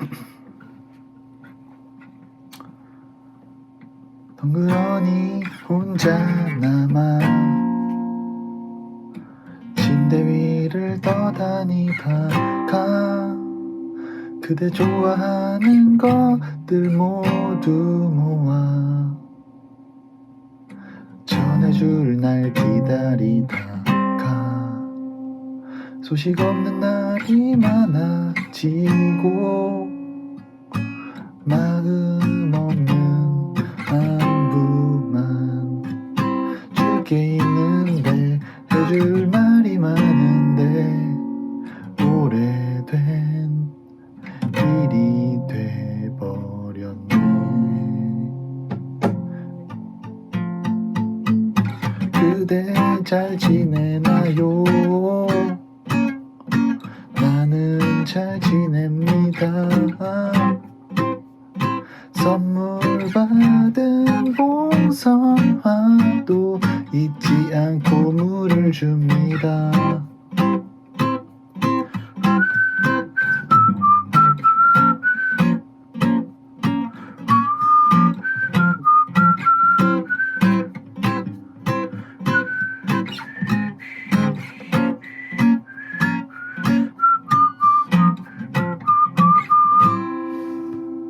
덩그러니 혼자 남아 침대 위를 떠다니다가. 그대 좋아하는 것들 모두 모아 전해줄 날 기다리다가. 소식 없는 날이 많아지고 마음 없는 안부만 줄게 있는데 해줄 말이 많은데 오래된 일이 돼버렸네. 그대 잘 지내나요? 나는 잘 지냅니다 선물 받은 봉선화도 잊지 않고 물을 줍니다